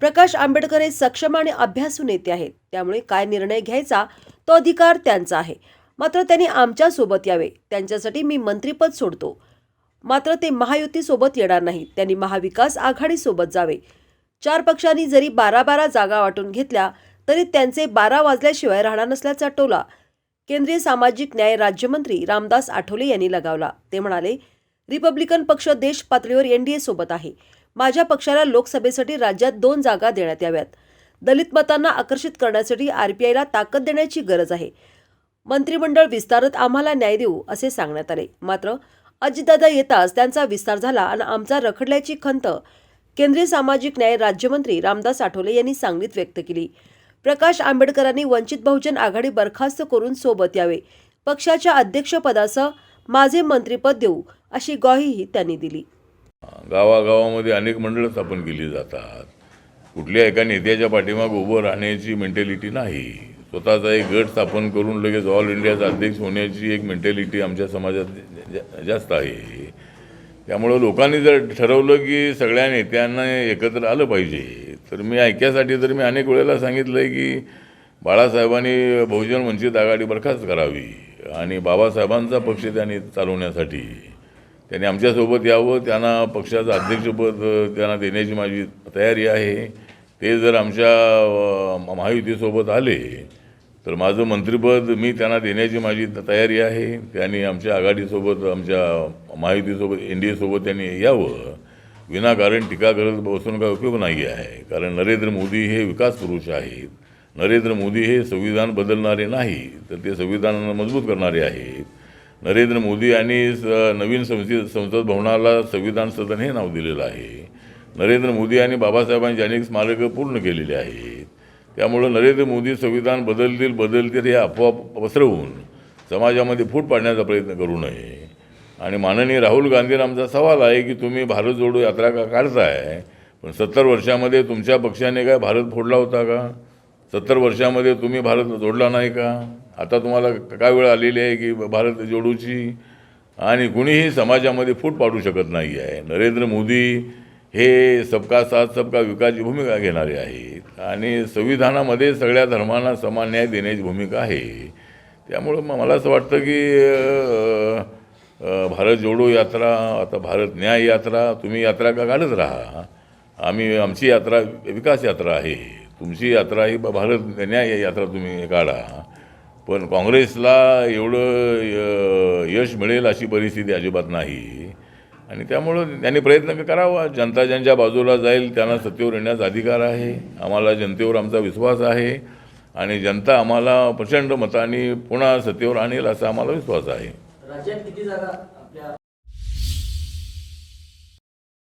प्रकाश आंबेडकर हे सक्षम आणि अभ्यासू नेते आहेत. त्यामुळे काय निर्णय घ्यायचा तो अधिकार त्यांचा आहे. मात्र त्यांनी आमच्यासोबत यावे. त्यांच्यासाठी मी मंत्रीपद सोडतो. मात्र ते महायुतीसोबत येणार नाहीत. त्यांनी महाविकास आघाडीसोबत जावे. चार पक्षांनी जरी बारा बारा जागा वाटून घेतल्या तरी त्यांचे बारा वाजल्याशिवाय राहणार नसल्याचा टोला केंद्रीय सामाजिक न्याय राज्यमंत्री रामदास आठवले यांनी लगावला. ते म्हणाले रिपब्लिकन पक्ष देश पातळीवर एनडीए सोबत आहे. माझ्या पक्षाला लोकसभेसाठी राज्यात दोन जागा देण्यात याव्यात. दलित मतांना आकर्षित करण्यासाठी आरपीआयला ताकद देण्याची गरज आहे. मंत्रिमंडळ विस्तारत आम्हाला न्याय देऊ असे सांगण्यात आले. मात्र अजितदादा येताच त्यांचा विस्तार झाला आणि आमचा रखडल्याची खंत केंद्रीय सामाजिक न्याय राज्यमंत्री रामदास आठवले यांनी सांगलीत व्यक्त केली. प्रकाश आंबेडकरांनी वंचित बहुजन आघाडी बरखास्त करून सोबत यावे. पक्षाच्या अध्यक्षपदासह माझे मंत्रिपद देऊ अशी ग्वाहीही त्यांनी दिली. गावागावामध्ये अनेक मंडळं स्थापन केली जातात. कुठल्या एका नेत्याच्या पाठीमाग उभं राहण्याची मेंटॅलिटी नाही. स्वतःचा एक गट स्थापन करून लगेच ऑल इंडियाचा अध्यक्ष होण्याची एक मेंटॅलिटी आमच्या समाजात जा- जास्त आहे. त्यामुळं लोकांनी जर ठरवलं की सगळ्या नेत्यांना एकत्र आलं पाहिजे तर मी ऐक्यासाठी तर मी अनेक वेळेला सांगितलं आहे की बाळासाहेबांनी बहुजन वंचित आघाडी बरखास्त करावी आणि बाबासाहेबांचा पक्ष त्यांनी चालवण्यासाठी त्यांनी आमच्यासोबत यावं त्यांना पक्षाचं अध्यक्षपद त्यांना देण्याची माझी तयारी आहे. ते जर आमच्या महायुतीसोबत आले तर माझं मंत्रिपद मी त्यांना देण्याची माझी तयारी आहे. त्यांनी आमच्या आघाडीसोबत आमच्या महायुतीसोबत एन डी एसोबत त्यांनी यावं. विनाकारण टीका करत बसून काय उपयोग नाही आहे. कारण नरेंद्र मोदी हे विकास पुरुष आहेत. नरेंद्र मोदी हे संविधान बदलणारे नाही तर ते संविधान मजबूत करणारे आहेत. नरेंद्र मोदी यांनी नवीन संसद संसद भवनाला संविधान सदन हे नाव दिलेलं आहे. नरेंद्र मोदी यांनी बाबासाहेबांची अनेक स्मारकं पूर्ण केलेली आहेत. त्यामुळं नरेंद्र मोदी संविधान बदलतील बदलतील हे अफवा पसरवून समाजामध्ये फूट पाडण्याचा प्रयत्न करू नये. आणि माननीय राहुल गांधींना आमचा सवाल आहे की तुम्ही भारत जोडो यात्रा का काढताय? पण सत्तर वर्षामध्ये तुमच्या पक्षाने काय भारत फोडला होता का? सत्तर वर्षामध्ये तुम्ही भारत जोडला नाही का? आता तुम्हाला काय वेळ आलेली आहे की भारत जोडूची? आणि कुणीही समाजामध्ये फूट पाडू शकत नाही आहे. नरेंद्र मोदी हे सबका साथ सबका विकासची भूमिका घेणारे आहेत. आणि संविधानामध्ये सगळ्या धर्मांना समान न्याय देण्याची भूमिका आहे. त्यामुळं मग मला असं वाटतं की भारत जोडो यात्रा आता भारत न्याय यात्रा तुम्ही यात्रा का काढत राहा? आम्ही आमची यात्रा विकास यात्रा आहे. तुमची यात्रा ही भारत न्याय यात्रा तुम्ही काढा. पण काँग्रेसला एवढं य- यश मिळेल अशी परिस्थिती अजिबात नाही. आणि त्यामुळं त्यांनी प्रयत्न करावा. जनता ज्यांच्या बाजूला जाईल त्यांना सत्तेवर येण्याचा अधिकार आहे. आम्हाला जनतेवर आमचा विश्वास आहे. आणि जनता आम्हाला प्रचंड मताने पुन्हा सत्तेवर आणेल असा आम्हाला विश्वास आहे. राज्यात किती जागा आपल्या